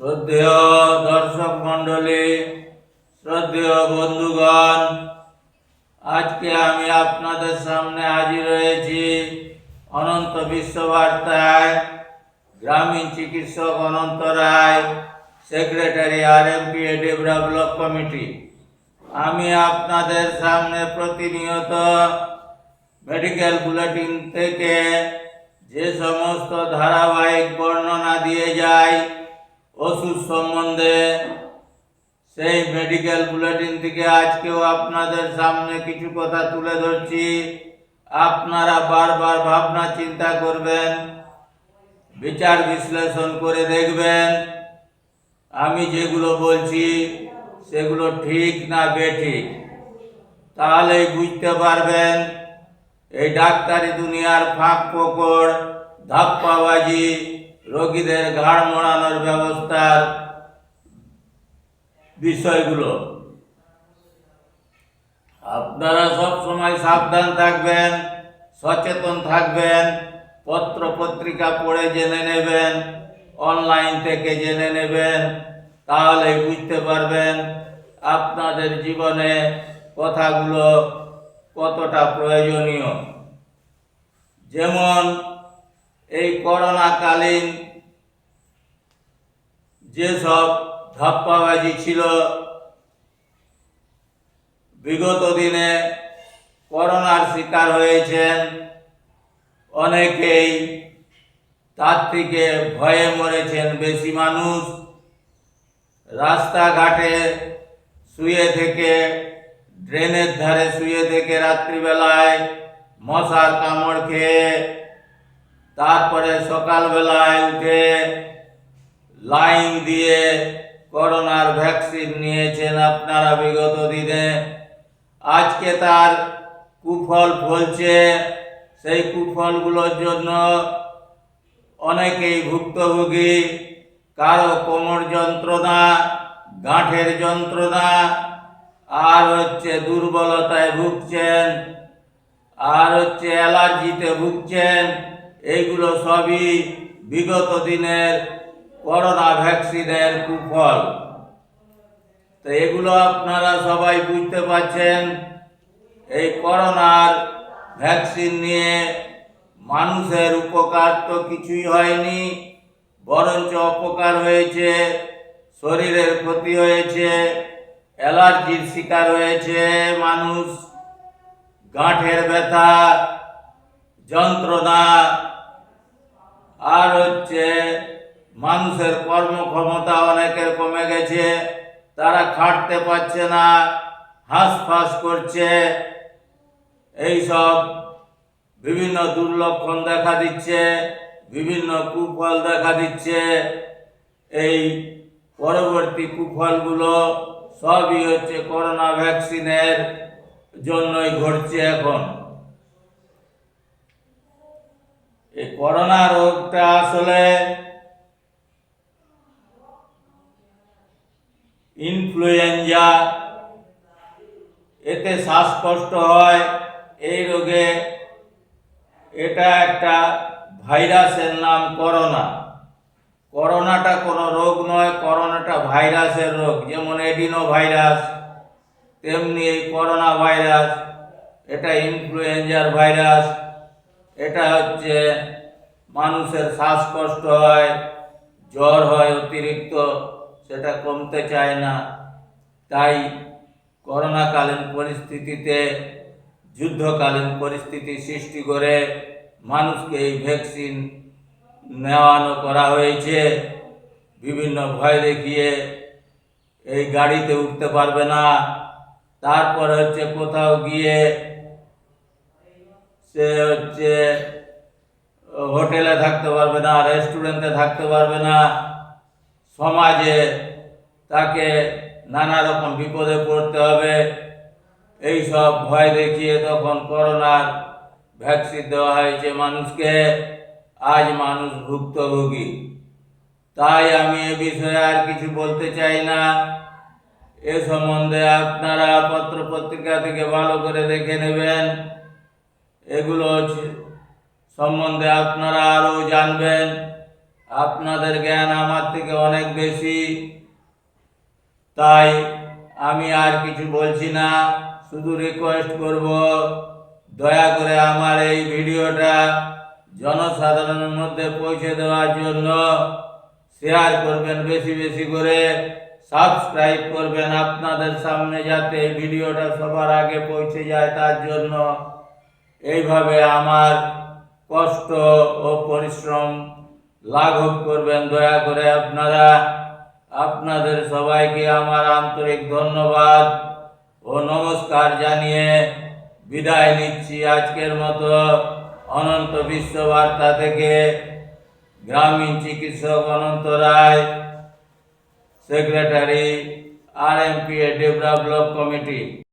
শ্রদ্ধেয় দর্শক মণ্ডলী, শ্রদ্ধেয় বন্ধুগণ, আজকে আমি আপনাদের সামনে হাজির হয়েছি অনন্ত বিশ্ববার্তায়, গ্রামীণ চিকিৎসক Ananta Roy, secretary R M P Debra block committee আমি আপনাদের সামনে প্রতিনিয়ত মেডিকেল বুলেটিন থেকে যে সমস্ত ধারাবাহিক বর্ণনা দিয়ে যায় ওষুধ সম্বন্ধে সেই মেডিকেল বুলেটিন থেকে আজকেও আপনাদের সামনে কিছু কথা তুলে ধরছি। আপনারা বারবার ভাবনা চিন্তা করবেন, বিচার বিশ্লেষণ করে দেখবেন। আমি যেগুলো বলছি, সেগুলো ঠিক না বেঠিক, তাহলেই বুঝতে পারবেন, এই ডাক্তারি দুনিয়ার ফাঁক ফোকর, ধাপ্পাবাজি রোগীদের ঘাড় মোড়ানোর ব্যবস্থার বিষয়গুলো। আপনারা সব সময় সাবধান থাকবেন, সচেতন থাকবেন, পত্র পত্রিকা পড়ে জেনে নেবেন, অনলাইন থেকে জেনে নেবেন, তাহলে বুঝতে পারবেন আপনাদের জীবনে কথাগুলো কতটা প্রয়োজনীয়। যেমন এই করোনাকালীন যেসব ধাপ্পাবাজি ছিল, বিগত দিনে করোনার শিকার হয়েছেন অনেকেই। তার থেকে ভয়ে মরেছেন বেশি মানুষ। রাস্তাঘাটে শুয়ে থেকে, ড্রেনের ধারে শুয়ে থেকে রাত্রিবেলায় মশার কামড় খেয়ে, তারপরে সকালবেলায় উঠে লাইন দিয়ে করোনার ভ্যাকসিন নিয়েছেন আপনারা বিগত দিনে। আজকে তার কুফল ফলছে। সেই কুফলগুলোর জন্য অনেকেই ভুক্তভোগী। কারও কোমর যন্ত্রণা, গাঁঠের যন্ত্রণা, আর হচ্ছে দুর্বলতায় ভুগছেন, আর হচ্ছে অ্যালার্জিতে ভুগছেন। এইগুলো সবই বিগত দিনের করোনা ভ্যাকসিনের কুফল। তো এগুলো আপনারা সবাই বুঝতে পারছেন, এই করোনার ভ্যাকসিন নিয়ে মানুষের উপকার তো কিছুই হয়নি, বরঞ্চ অপকার হয়েছে, শরীরের ক্ষতি হয়েছে, অ্যালার্জির শিকার হয়েছে মানুষ, গাঁঠের ব্যথা, যন্ত্রণা আর হচ্ছে মানুষের কর্মক্ষমতা অনেকের কমে গেছে। তারা খাটতে পারছে না, হাঁসফাঁস করছে। এইসব বিভিন্ন দুর্লক্ষণ দেখা দিচ্ছে, বিভিন্ন কুফল দেখা দিচ্ছে। এই পরবর্তী কুফলগুলো সবই হচ্ছে করোনা ভ্যাকসিনের জন্যই ঘটছে এখন। এই করোনা রোগটা আসলে ইনফ্লুয়েঞ্জা এতে শ্বাসকষ্ট হয়, এই রোগে এটা একটা ভাইরাসের নাম করোনা। করোনাটা কোনো রোগ নয়, করোনাটা ভাইরাসের রোগ, যেমন এডিনো ভাইরাস তেমনি এই করোনা ভাইরাস, এটা ইনফ্লুয়েঞ্জার ভাইরাস, এটা হচ্ছে মানুষের শ্বাসকষ্ট হয়, জ্বর হয় অতিরিক্ত, সেটা কমতে চায় না। তাই করোনাকালীন পরিস্থিতিতে, যুদ্ধকালীন পরিস্থিতি সৃষ্টি করে মানুষকে এই ভ্যাকসিন নেওয়ানো করা হয়েছে। বিভিন্ন ভয় দেখিয়ে এই গাড়িতে উঠতে পারবে না। তারপর হচ্ছে কোথাও গিয়ে সে হচ্ছে হোটেলে থাকতে পারবে না, রেস্টুরেন্টে থাকতে পারবে না। সমাজে তাকে নানা রকম বিপদে পড়তে হবে। এই সব ভয় দেখিয়ে তখন করোনার ভ্যাকসিন দেওয়া হয়েছে মানুষকে। আজ মানুষ ভুক্তভোগী। তাই আমি এ বিষয়ে আর কিছু বলতে চাই না। এ সম্বন্ধে আপনারা পত্র পত্রিকা থেকে ভালো করে দেখে নেবেন। এগুলো সম্বন্ধে আপনারা আরও জানবেন। আপনাদের জ্ঞান আমার থেকে অনেক বেশি। তাই আমি আর কিছু বলছি না, শুধু রিকোয়েস্ট করব, দয়া করে আমার এই ভিডিওটা জনসাধারণের মধ্যে পৌঁছে দেওয়ার জন্য শেয়ার করবেন, বেশি বেশি করে সাবস্ক্রাইব করবেন আপনাদের সামনে যাতে এই ভিডিওটা সবার আগে পৌঁছে যায় তার জন্য। এইভাবে আমার কষ্ট ও পরিশ্রম লাঘব করবেন, দয়া করে আপনারা আপনাদের সবাইকে আমার আন্তরিক ধন্যবাদ ও নমস্কার জানিয়ে বিদায় নিচ্ছি আজকের মতো অনন্ত বিশ্ববার্তা থেকে গ্রামীণ চিকিৎসক Ananta Roy, secretary R M P এ ডেভেলপ ব্লক কমিটি।